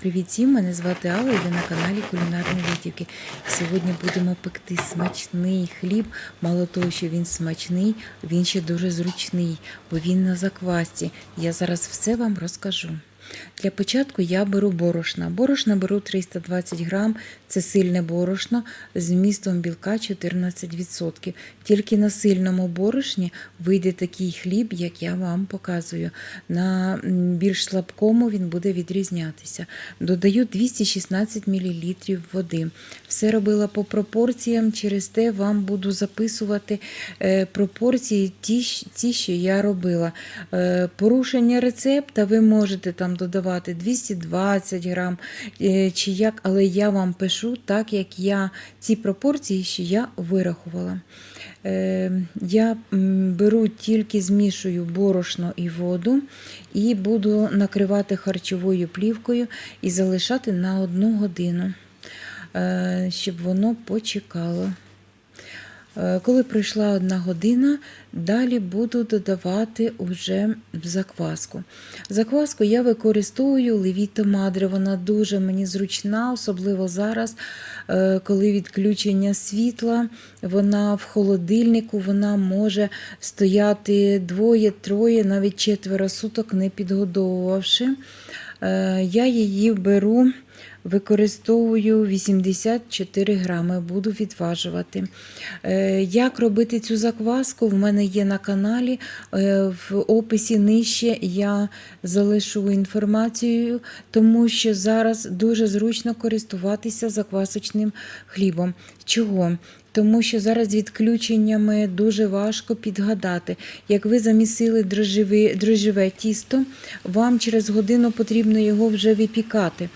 Привіт всім, мене звати Алла ви на каналі Кулінарні Витівки. Сьогодні будемо пекти смачний хліб. Мало того, що він смачний, він ще дуже зручний, бо він на заквасці. Я зараз все вам розкажу. Для початку я беру борошна. Борошна беру 320 грам, це сильне борошно з вмістом білка 14%. Тільки на сильному борошні вийде такий хліб, як я вам показую. На більш слабкому він буде відрізнятися. Додаю 216 мл води. Все робила по пропорціям, через те вам буду записувати е, пропорції ті, що я робила. Е, Порушення рецепта ви можете там додавати 220 грам е, чи як, але я вам пишу так, як я ці пропорції, що я вирахувала. Е, Я беру тільки змішую борошно і воду і буду накривати харчовою плівкою і залишати на одну годину, е, щоб воно почекало. Е, Коли пройшла одна година, далі буду додавати вже закваску. Закваску я використовую левіто мадре, вона дуже мені зручна, особливо зараз, е, коли відключення світла, вона в холодильнику, вона може стояти двоє-троє, навіть четверо суток, не підгодовувавши. Е, Я її беру. Використовую 84 грами, буду відважувати. Е, Як робити цю закваску? В мене є на каналі. Е, В описі нижче я залишу інформацію, тому що зараз дуже зручно користуватися заквасочним хлібом. Чого? Тому що зараз з відключеннями дуже важко підгадати. Як ви замісили дрожжеве, тісто, вам через годину потрібно його вже випікати.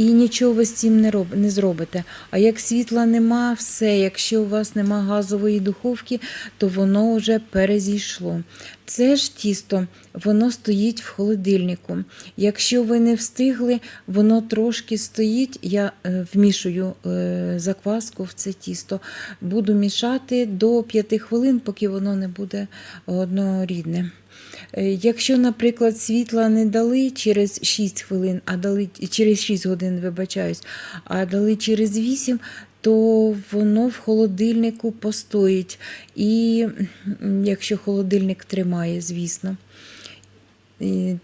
І нічого ви з цим не, роб, не зробите. А як світла нема, все, якщо у вас нема газової духовки, то воно вже перезійшло. Це ж тісто, воно стоїть в холодильнику. Якщо ви не встигли, воно трошки стоїть. Я е, вмішую е, закваску в це тісто. Буду мішати до 5 хвилин, поки воно не буде однорідне. Е, Якщо, наприклад, світла не дали через 6 хвилин, а дали через 6 годин, вибачаюсь, а дали через 8, то воно в холодильнику постоїть. І якщо холодильник тримає, звісно.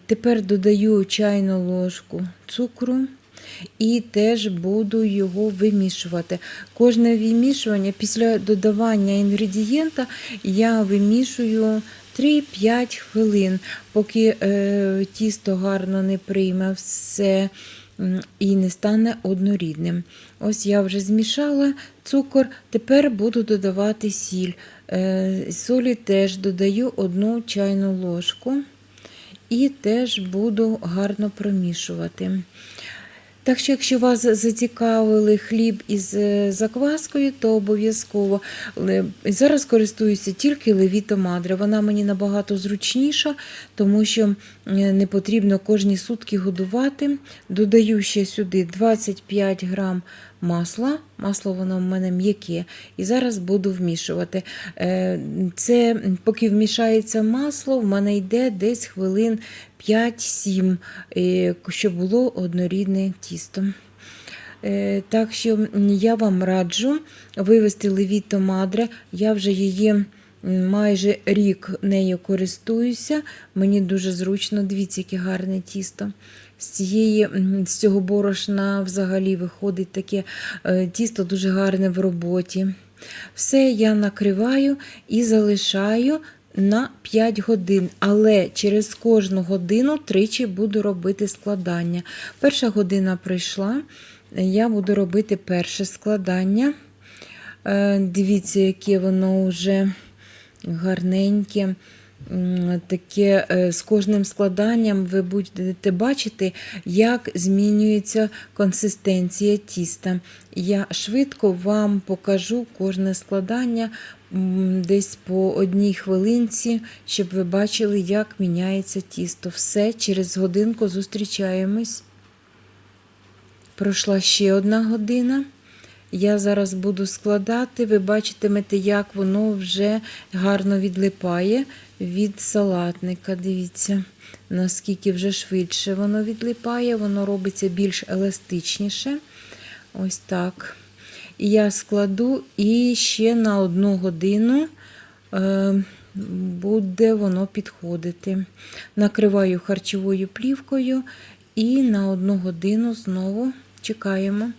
Тепер додаю чайну ложку цукру. І теж буду його вимішувати. Кожне вимішування після додавання інгредієнта я вимішую 3-5 хвилин, поки е, тісто гарно не прийме все і не стане однорідним. Ось я вже змішала цукор, тепер буду додавати сіль. Е, солі теж додаю одну чайну ложку і теж буду гарно промішувати. Так що, якщо вас зацікавили хліб із е, закваскою, то обов'язково зараз користуюся тільки левіто мадре. Вона мені набагато зручніша, тому що е, не потрібно кожні сутки годувати. Додаю ще сюди 25 грам масла. Масло воно в мене м'яке. І зараз буду вмішувати. Е, Це поки вмішається масло, в мене йде десь хвилин 5-7, е, щоб було однорідне тісто. Е, Так що я вам раджу вивести левіто мадре. Я вже її майже рік нею користуюся. Мені дуже зручно. Дивіться, яке гарне тісто. З, цієї, з цього борошна взагалі виходить таке е, тісто дуже гарне в роботі. Все я накриваю і залишаю на 5 годин, але через кожну годину тричі буду робити складання. Перша година прийшла, я буду робити перше складання. Е, Дивіться, яке воно вже гарненьке. Таке е, з кожним складанням ви будете бачити, як змінюється консистенція тіста. Я швидко вам покажу кожне складання десь по одній хвилинці, щоб ви бачили, як міняється тісто. Все, через годинку зустрічаємось. Пройшла ще одна година. Я зараз буду складати, ви бачитимете, як воно вже гарно відлипає від салатника. Дивіться, наскільки вже швидше воно відлипає, воно робиться більш еластичніше. Ось так. І я складу і ще на одну годину е, буде воно підходити. Накриваю харчовою плівкою і на одну годину знову чекаємо.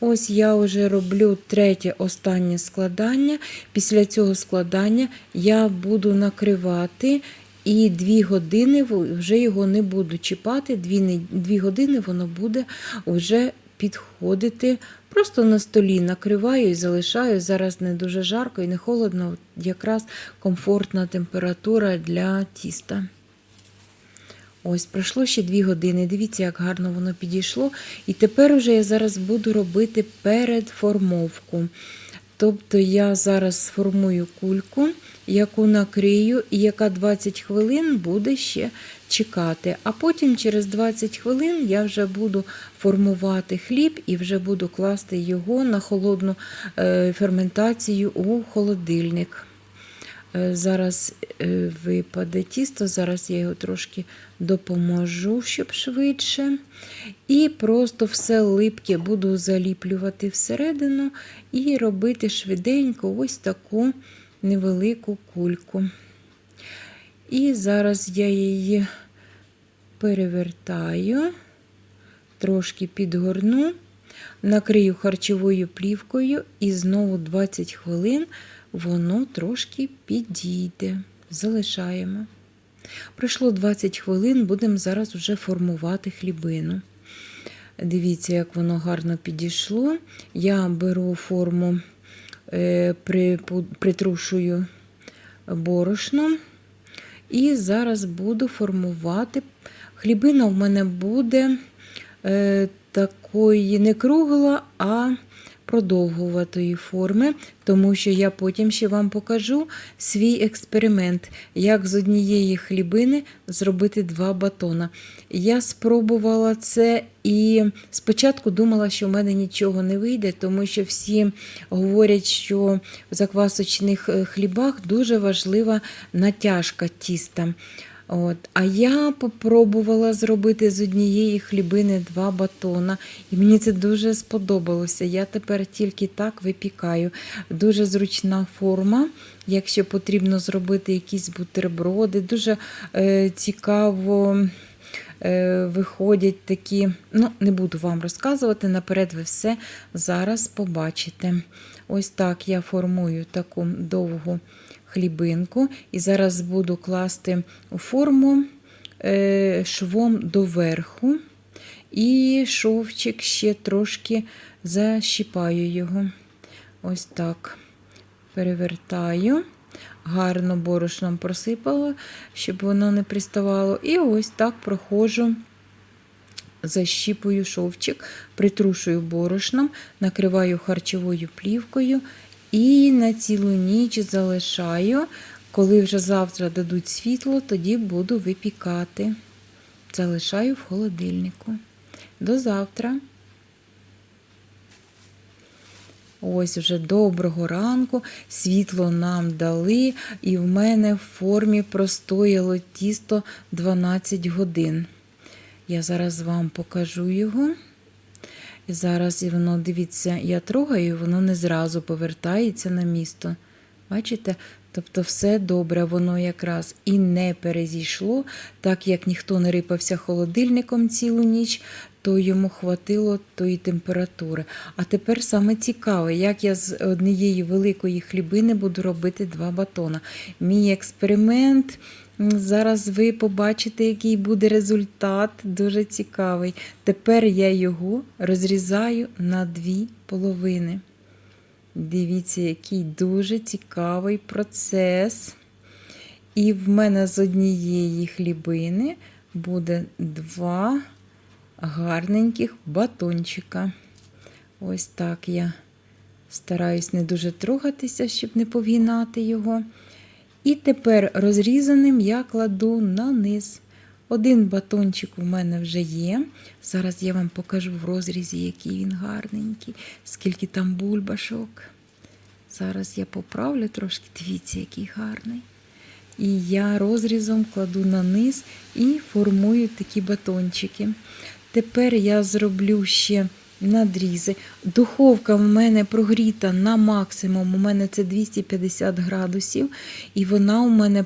Ось я вже роблю третє останнє складання. Після цього складання я буду накривати. І дві години вже його не буду чіпати. Дві, дві години воно буде вже підходити. Просто на столі накриваю і залишаю. Зараз не дуже жарко і не холодно, якраз комфортна температура для тіста. Ось, пройшло ще дві години. Дивіться, як гарно воно підійшло. І тепер уже я зараз буду робити передформовку. Тобто я зараз сформую кульку, яку накрию, і яка 20 хвилин буде ще чекати. А потім через 20 хвилин я вже буду формувати хліб і вже буду класти його на холодну е, ферментацію у холодильник. Е, Зараз е, випаде тісто, зараз я його трошки допоможу, щоб швидше. І просто все липке буду заліплювати всередину і робити швиденько ось таку невелику кульку. І зараз я її перевертаю, трошки підгорну, накрию харчовою плівкою і знову 20 хвилин воно трошки підійде. Залишаємо. Пройшло 20 хвилин, будемо зараз вже формувати хлібину. Дивіться, як воно гарно підійшло. Я беру форму, е, притрушую борошном. І зараз буду формувати. Хлібина в мене буде е, такої не кругла, а продовгуватої форми, тому що я потім ще вам покажу свій експеримент, як з однієї хлібини зробити два батона. Я спробувала це і спочатку думала, що в мене нічого не вийде, тому що всі говорять, що в заквасочних е, хлібах дуже важлива натяжка тіста. От. А я попробувала зробити з однієї хлібини два батона, і мені це дуже сподобалося. Я тепер тільки так випікаю. Дуже зручна форма. Якщо потрібно зробити якісь бутерброди, дуже е, цікаво. е, Виходять такі, ну, не буду вам розказувати, наперед ви все зараз побачите. Ось так я формую таку довгу хлібинку. І зараз буду класти у форму е, швом доверху. І шовчик ще трошки защіпаю його. Ось так. Перевертаю. Гарно борошном просипала, щоб воно не приставало. І ось так проходжу, защіпую шовчик, притрушую борошном, накриваю харчовою плівкою і на цілу ніч залишаю. Коли вже завтра дадуть світло, тоді буду випікати. Залишаю в холодильнику. До завтра. Ось вже доброго ранку, світло нам дали, і в мене в формі простояло тісто 12 годин. Я зараз вам покажу його. І зараз і воно, дивіться, я трогаю, воно не зразу повертається на місто. Бачите? Тобто все добре, воно якраз і не перезійшло, так як ніхто не рипався холодильником цілу ніч, то йому хватило тої температури. А тепер саме цікаве, як я з однієї великої хлібини буду робити два батона. Мій експеримент. Зараз ви побачите, який буде результат. Дуже цікавий. Тепер я його розрізаю на дві половини. Дивіться, який дуже цікавий процес. І в мене з однієї хлібини буде два гарненьких батончика. Ось так я стараюсь не дуже трогатися, щоб не повгинати його. І тепер розрізаним я кладу на низ. Один батончик у мене вже є. Зараз я вам покажу в розрізі, який він гарненький, скільки там бульбашок. Зараз я поправлю трошки. Дивіться, який гарний. І я розрізом кладу на низ і формую такі батончики. Тепер я зроблю ще надрізи. Духовка в мене прогріта на максимум. У мене це 250 градусів, і вона у мене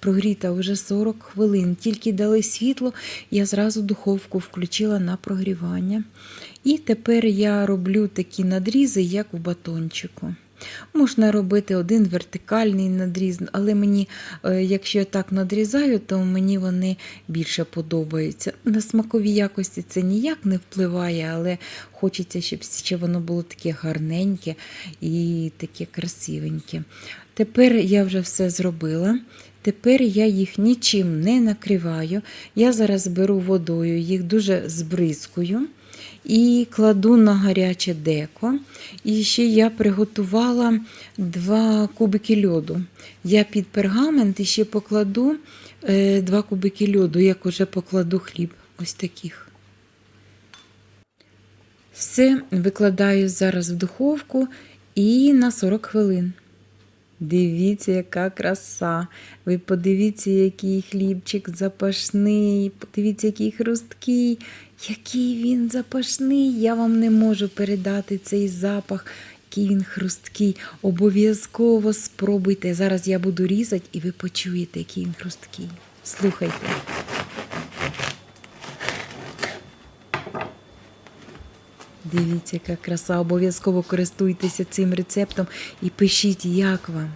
прогріта вже 40 хвилин. Тільки дали світло, я зразу духовку включила на прогрівання. І тепер я роблю такі надрізи, як у батончику. Можна робити один вертикальний надріз, але мені, е, якщо я так надрізаю, то мені вони більше подобаються. На смакові якості це ніяк не впливає, але хочеться, щоб ще воно було таке гарненьке і таке красивеньке. Тепер я вже все зробила. Тепер я їх нічим не накриваю. Я зараз беру водою, їх дуже збризкую і кладу на гаряче деко. І ще я приготувала два кубики льоду. Я під пергамент і ще покладу е, два кубики льоду, як уже покладу хліб. Ось таких. Все викладаю зараз в духовку і на 40 хвилин. Дивіться, яка краса. Ви подивіться, який хлібчик запашний. Подивіться, який хрусткий, який він запашний. Я вам не можу передати цей запах, який він хрусткий. Обов'язково спробуйте. Зараз я буду різати, і ви почуєте, який він хрусткий. Слухайте. Дивіться, яка краса. Обов'язково користуйтеся цим рецептом і пишіть, як вам.